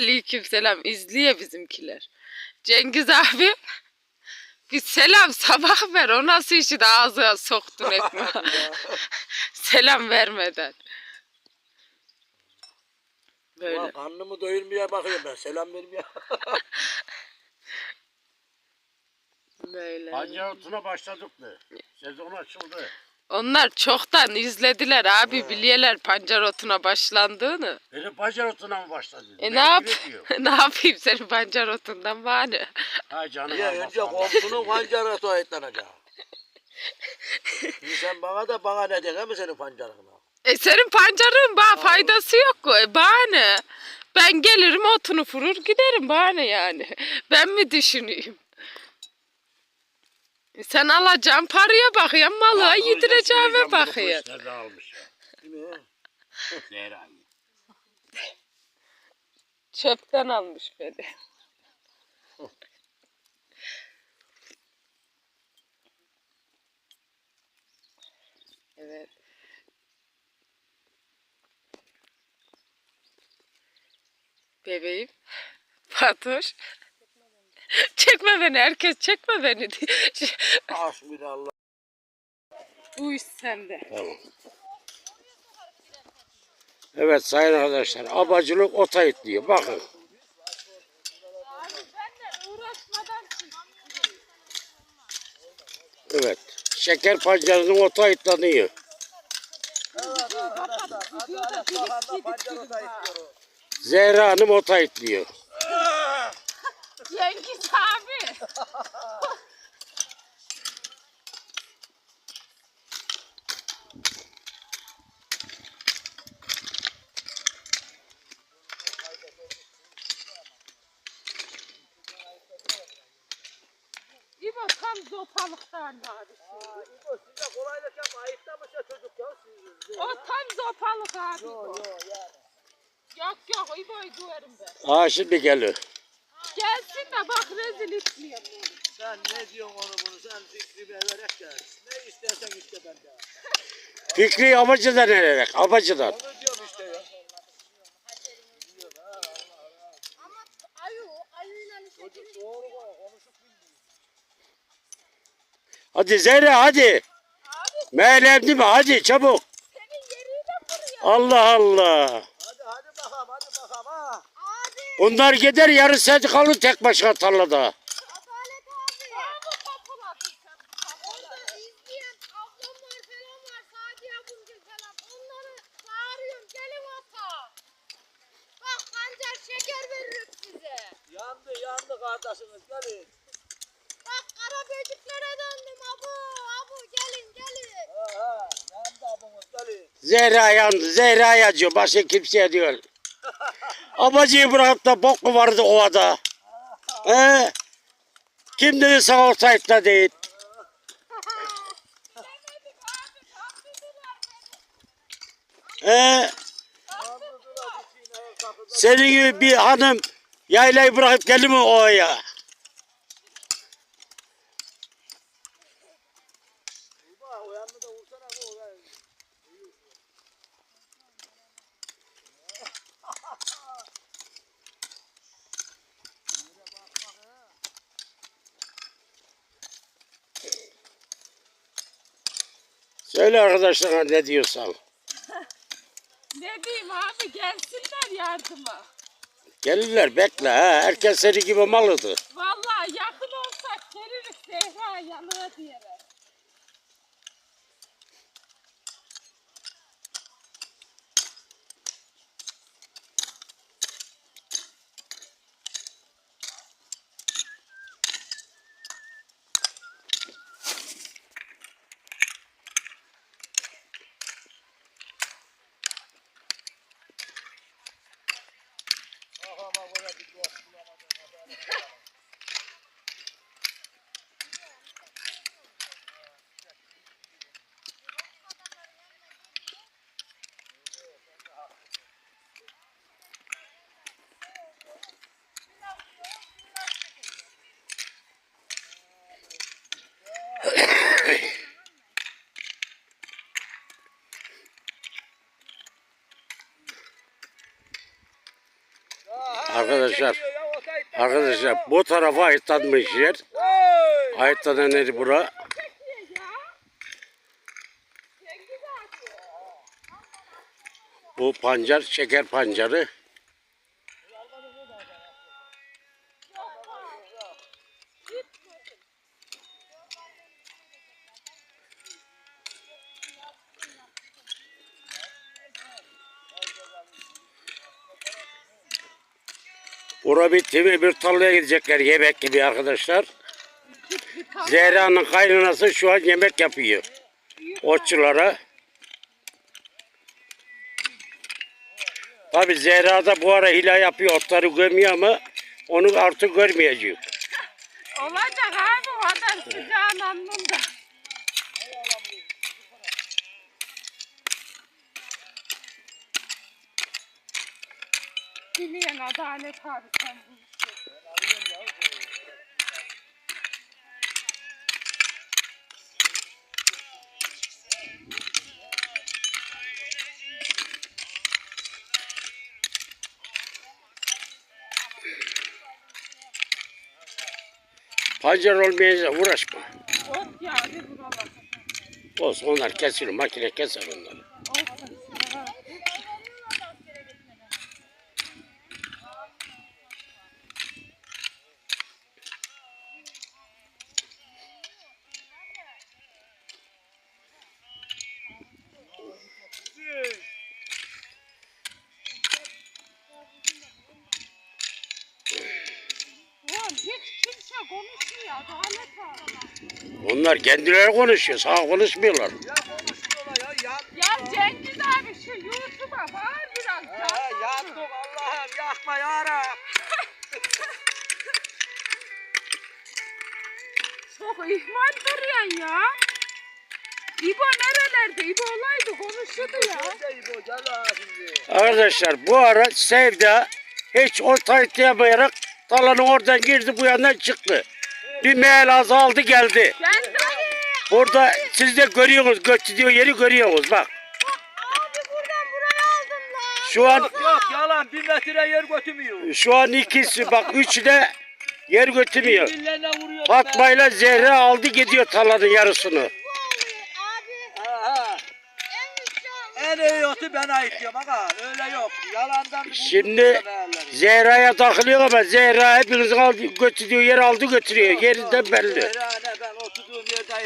Aleyküm selam. İzliyor bizimkiler. Cengiz abi bir selam sabah ver. O nasıl işi de ağzına soktun ekmeği. selam vermeden. Böyle. Ulan karnımı doyurmaya bakıyorum ben. Selam vermeye. Böyle. Pancar otuna başladık mı? Sezon açıldı. Onlar çoktan izlediler abi. Biliyorlar pancar otuna başlandığını. Benim pancar otuna mı başladın? E Ben ne yap? ne yapayım senin pancar otundan bana? Ha canım Ya önce komşunun pancarı soyutlanacak. Şimdi sen bana da bana ne diyeceksin mi senin pancarına? E senin pancarın bana faydası yok. E bana ne? Ben gelirim otunu furur giderim bana ne yani. Ben mi düşüneyim? Sen alacağın paraya bakıyorsun, malığa Ya, yedireceğime bakıyorsun. polislerden almış ya. Değil mi? Zehra'yı. Çöpten almış beni. evet. Bebeğim. Fatoş. Çekme beni herkes çekme beni. Hasbinallah. Bu iş sende. Tamam. Evet sayın arkadaşlar abacılık ota itliyor. Bakın. Evet. Şeker pancarının ota itlanıyor. Zehra Hanım ota itliyor. Cengiz abi. İbo tam zopalıktan abi. İbo size kolaylık yapma. Ayıpta mı şey çocuk ya? Siz- O tam zopalık abi. Yo bu. yo yani. Yok yok İbo'yu duyarım ben. Aa şimdi geliyor. Gelsin de bak rezil etmeyeyim. Sen ne diyorsun onu bunu? Sen fikrimi vererek gel. Ne istersen iste benden. Fikri Abacı'dan ederek. Abacı'dan. Onu diyorum işte ya. Ama ayu, ayuyla işte Çocuk doğru koy. Konuşup bilmiyor. Hadi Zehra hadi. Meğlem değil mi? Hadi çabuk. senin yeriyle vuruyor. Allah Allah. Hadi hadi bakalım hadi bakalım ha. Bunlar gider yarın sen kalın tek başına tarlada. Adalet abi. Abi kapıladın sen. Orada izleyen ablamlar falan var. Sadiye Burcu falan. Onları çağırıyorum. Gelin ata. Bak pancar şeker veririm size. Yandı yandı kardeşiniz gelin. Bak kara böceklere döndüm abu. Abu gelin gelin. Ha ha yandı abimiz gelin. Zehra yandı. Zehra yazıyor. Başka kimseye diyor. Abacıyı bırakıp da bok mu vardı ovada? He? Kim dedi sana o sahipte değil? He? Senin gibi bir hanım yaylayı bırakıp geldi mi ovaya? Uba o yanını da vursana bu. ulan. Söyle arkadaşlara ne diyorsan. Ne diyeyim abi gelsinler yardıma. Gelirler bekle ha. Herkes senin gibi malıdır. Arkadaşlar bu tarafa ayıtlanmış yer. Ayıtlanan yer bura. Bu pancar şeker pancarı. Bura bitti mi bir tarlaya gidecekler yemek gibi arkadaşlar. Zehra'nın kaynanası şu an yemek yapıyor. Otçulara. Tabi Zehra da bu ara hila yapıyor otları gömüyor ama onu artık görmeyecek. Olacak abi o kadar sıcağın Dileyen adalet abi sen bu işi. Pancar olmayınca uğraşma. Ot yani buralar. Olsun onlar kesilir makine keser onları. Ulan hiç kimse konuşmuyor adalet abi. Onlar kendileri konuşuyor sağ konuşmuyorlar. Ya konuşuyorlar ya. Ya, Ya Cengiz abi şu YouTube'a bağır biraz. ha, ya. yandık Allah'ım yakma yarab. Çok ihmal duruyorsun ya. İbo nerelerde? İbo olaydı konuşurdu ya. Bu gel şimdi. Arkadaşlar bu ara Sevda hiç o taytlayamayarak talanın oradan girdi bu yandan çıktı. Bir meyel azaldı geldi. Ben Burada siz de görüyorsunuz göçü diyor yeri görüyorsunuz bak. Abi buradan buraya aldım lan. Şu an Yok yok yalan bir metre yer götürmüyor. şu an ikisi bak üçü de yer götürmüyor. Fatma ile Zehra aldı gidiyor talanın yarısını. Bu oluyor abi. Ha, ha. En iyi otu ben ait diyorum aga. Öyle yok. Yalandan Şimdi. Zehra'ya takılıyor ama Zehra hepiniz aldı götürüyor yer aldı götürüyor. Yerinden belli. Yerde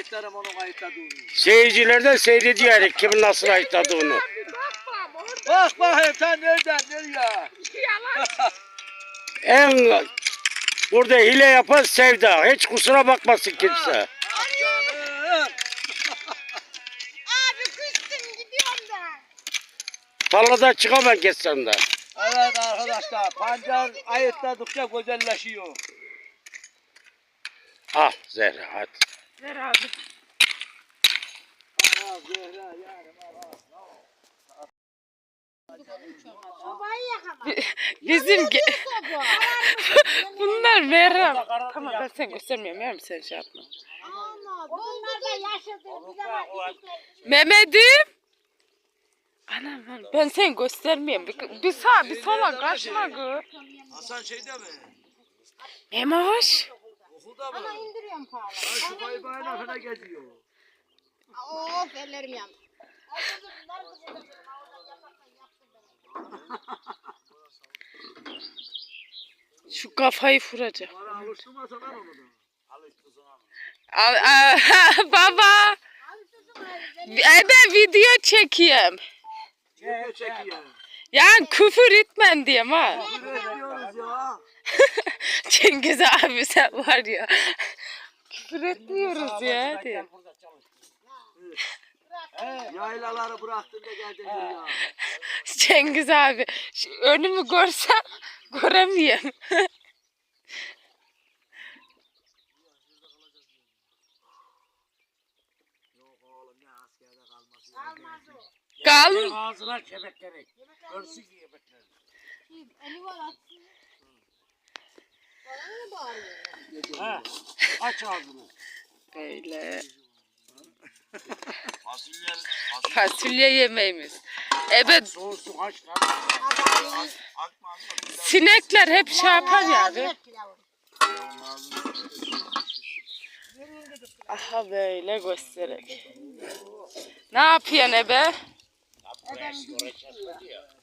ayıtlarım onun ayıtladığını. Seyirciler de seyrediyor kimin nasıl orada Bak bakayım sen nereden nereye? yalan. En burada hile yapan Sevda. Hiç kusura bakmasın kimse. Ah. Abi küstüm gidiyorum ben. Tarlada çıkamam geçsen de. Evet arkadaşlar pancar ayıtladıkça güzelleşiyor. Al Zehra hadi. Ver abi. Bizim ge- bunlar Meryem. Tamam ben sen göstermiyorum Meryem sen şey yapma. Ama bunlar da yaşadı. Bir de bak. Mehmet'im. Anam lan, ben sen göstermiyorum. Bir, bir sağ bir sola kaçma gör. Hasan şeyde mi? Memoş. Okulda mı? Ana indiriyorum pahalı. Ha, şu baybayla falan geziyor. Of ellerim yandı. Şu kafayı vuracak. Bana alıştırmasa ben onu da. Al, baba. E ben video çekeyim. Video çekiyor. Yani küfür etmen diyeyim ha. Küfür ediyoruz ya. Cengiz abi sen var ya. küfür etmiyoruz ya diye. Yaylaları bıraktın da geldin ya. Cengiz abi şu önümü görsem göremiyorum. Yok oğlum ne askerde kalması. Kal. Ağzına kemekleri. Görsün ki yemekleri. Eli var atsın. Bana ne bağırıyor? Ha, aç ağzını. Böyle. Fasulye, Fasulye yemeğimiz. Evet Soğuk su kaç lan? sinekler hep şey yapar yani. Aha böyle göstererek. Ne yapıyorsun ebe?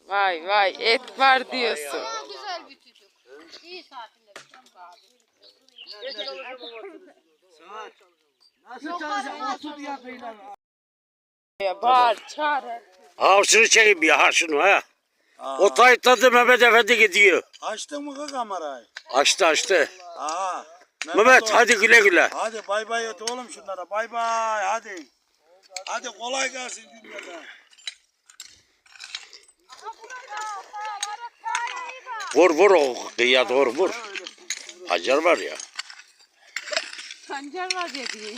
Vay vay et var diyorsun. Çok güzel bir çocuk. İyi abi. Saat. Nasıl çalışacak? Otur yakıyla. Ya bağır çağır. Ha şunu çekeyim ya ha şunu ha. O taytladı Mehmet Efendi gidiyor. Açtın mı kamerayı? Açtı açtı. Aa. Mehmet oğlum. hadi güle güle. Hadi bay bay et oğlum şunlara. Bay bay hadi. Hadi kolay gelsin cümleden. Vur vur o kıyıya doğru vur. Hacer var ya. Sancar var ya diyor.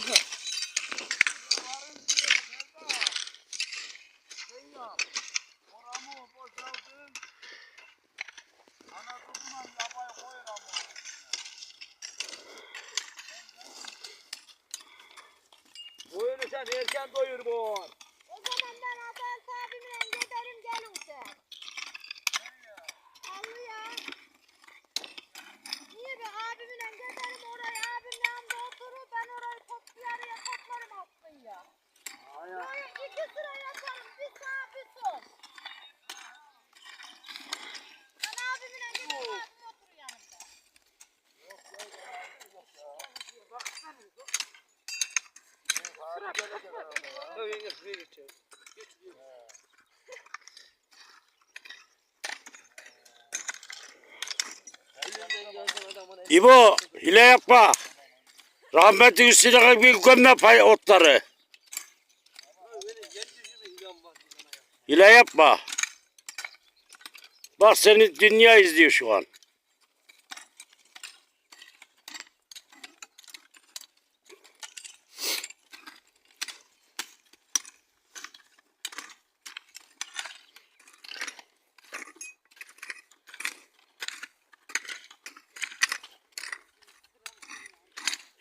Oyunu sen erken doyur bu. O zaman ben Adel abimle giderim gelin sen. Allı ya. Niye be abimle giderim oraya abimle yanında oturur ben orayı top bir araya toplarım aslında ya. Böyle iki sıra yaparım bir sağ bir sol. Ben abimle giderim abim oturur yanımda. İbo hile yapma. Rahmetli üstüne bir gömme pay otları. Hile yapma. Bak seni dünya izliyor şu an.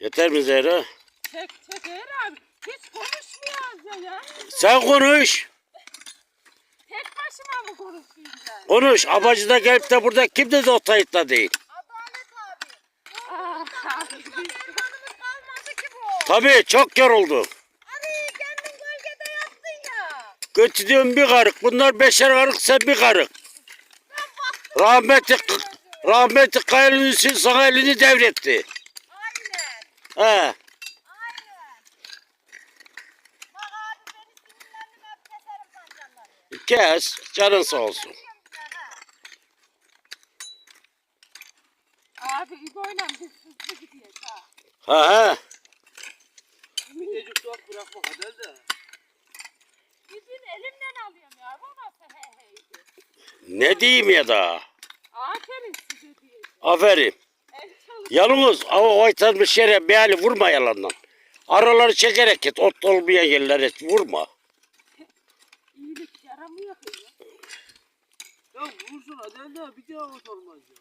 Yeter mi Zehra? Çek çek Eğer abi. Hiç konuşmuyoruz ya ya. Sen konuş. Tek başıma mı konuşayım ben? Konuş. Abacı da gelip de burada kim dedi o tayıtla değil. Adalet abi. Ah, Elmanımız kalmadı ki bu. Tabii çok yoruldu. Abi kendin gölgede yattın ya. Götürüyorum bir karık. Bunlar beşer karık sen bir karık. Rahmetli rahmetli Kayal'ın Hüseyin sana elini devretti. He. Aynen. Bak abi beni sinirlendim hep keserim pancarları. Kes. Canın sağ olsun. Abi İbo'yla biz hızlı gidiyoruz ha. Ha ha. Gecik sok bırakma Adel de. İzin elimden alıyorum ya. Bu nasıl he heydi? Ne diyeyim ya da. Aferin size diyeceğim. Aferin. Yalnız ama oytanmış yere bir hali vurma yalandan. Araları çekerek git. Ot olmayan yerlere vurma. İyilik yaramıyor ki ya. Ya vursun Adel de bir daha ot olmaz ya.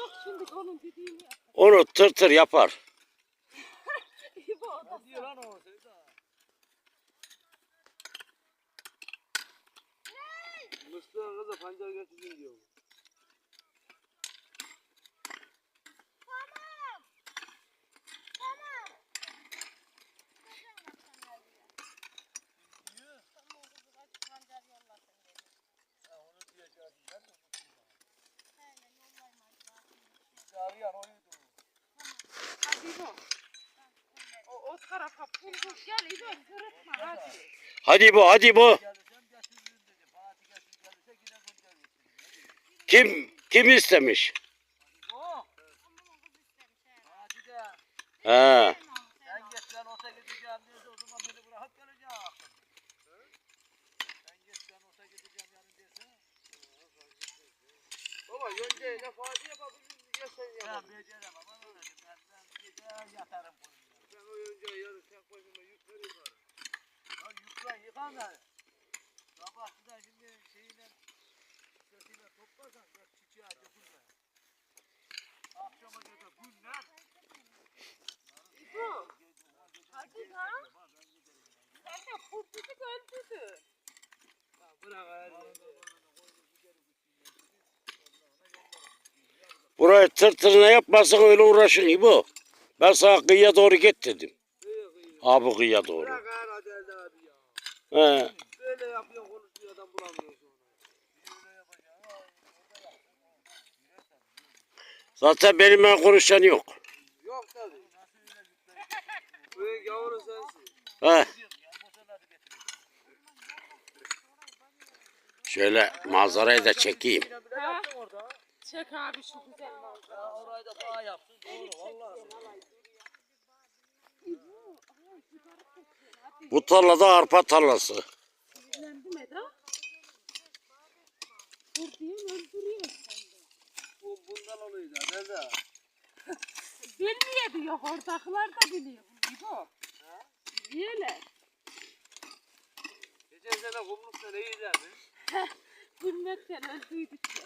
Yok şimdi onun dediğini yap. Onu tır tır yapar. İbo o da diyor lan o Sevda? Pancar getirdin diyor. Tamam. Tamam. Arayan oydu. Hadi İbo. O, o tarafa vur vur. Gel İbo sırıtma hadi. Hadi bu hadi bu. Kim kim istemiş? Ha. Ben ben. Baba önce ne Fatih'e bak ya sen ya. Ben beceremem ama öyle ben ben gece yatarım. Sen o önce yarın ver yukarı. Ya yüklen yıkan da. Sabah da şimdi şeyle sesiyle toplarsan bak çiçeğe dökülme. Akşama kadar günler. İbo. Hadi lan. Sen Çocuk öldürdü. Bırak her Burayı tırtırına yapmasan öyle uğraşın İbo. Ben sana kıyıya doğru git dedim. Abi kıyıya doğru. Bırak her hadi elde abi ya. He. Böyle yapıyor konuşuyor adam bulamıyor sonra. Zaten benimle konuşan yok. Yok tabii. Büyük yavru sensin. He. Şöyle manzarayı da çekeyim. Orada. Çek abi şu güzel manzara. Ya orayı da daha yaptın. Doğru vallahi. Bu tarlada arpa tarlası. Bu bundan oluyordu. Nerede? Bilmiyor diyor. Oradakiler da biliyor. İbo. Biliyorlar. Geçen sene kumlukta ne yiyeceğimiz? Bilmekten öldüydük ya.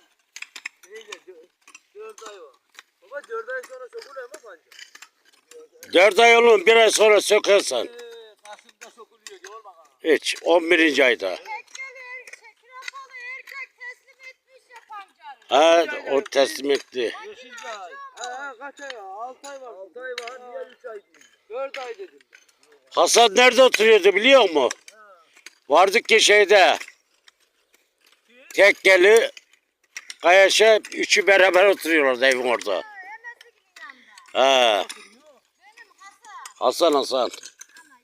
Dö- Dört ay var. Baba dört ay sonra sokuluyor mu panca? Dört ay olun bir ay sonra sökersen. Ee, Hiç 11. ayda. Ha o teslim etti. Beşinci ay. Ha kaç ay var? Altı ay var. Altı ay var. Niye üç ay değil? Dört ay dedim. Hasan nerede oturuyordu biliyor musun? Vardık ki şeyde. Tekkeli Kayaş'a üçü beraber oturuyorlardı evin orada. Ha, Hasan. Hasan Hasan. Ana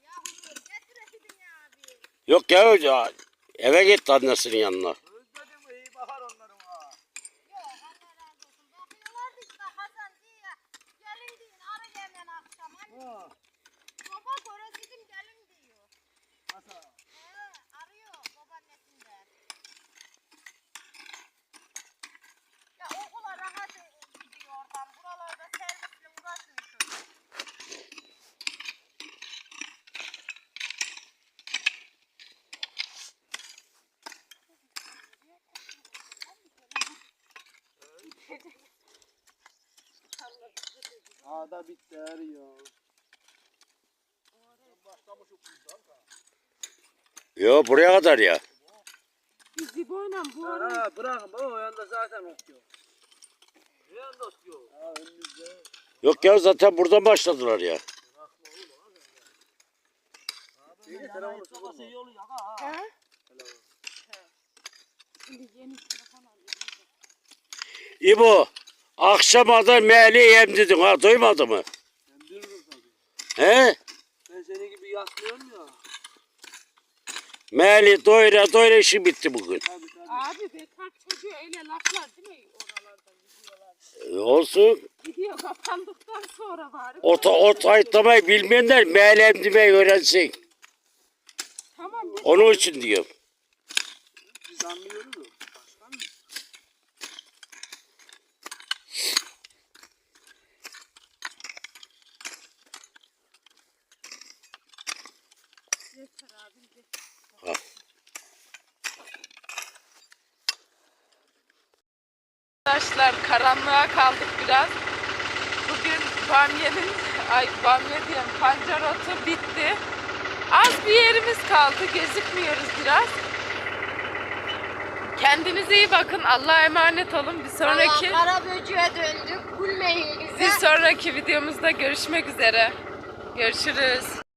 yavrum getireydin ya abi. Yok ya eve gitti annesinin yanına. Özledim mi? İyi bakar onların ha. Yok Allah razı olsun. Bakıyorlardı işte Hasan diye. Gelin deyin arı hemen akşam. Hani Ha. baba göresidim gelin diyor. Hasan. He arıyor babaannesinden. Ya okula rahat gidiyor oradan. Buralarda servisle uğraşmıyor çocuk. Ağda bitti her ya. Yo buraya kadar ya. Biz İbo'yla bu ara Ha bırakın baba o yanda zaten okuyor. Ne yanda okuyor? Ha önümüzde. Yok ya zaten buradan başladılar ya. İyi telefonu sokulma. iyi oluyor ha. He? Şimdi yeni telefon alıyorum. İbo akşama da meyli yem dedin ha duymadı mı? Ben bilirim tabii. He? Ben seni gibi yaslıyorum ya. Meyli doyra doyra işi bitti bugün. Tabii tabii. Abi bekar çocuğu öyle laflar değil mi oralarda videolarda? E, olsun. Video kapandıktan sonra bari. Ota, ot ayıtlamayı bilmeyenler meyli yem demeyi öğrensin. Tamam Onun için diyorum. Biz anlıyoruz mu? Başkan mı? Arkadaşlar karanlığa kaldık biraz. Bugün bamyenin, ay bamye diyorum pancar otu bitti. Az bir yerimiz kaldı gözükmüyoruz biraz. Kendinize iyi bakın. Allah'a emanet olun. Bir sonraki Allah kara böceğe döndük. Gülmeyin bize. bir sonraki videomuzda görüşmek üzere. Görüşürüz.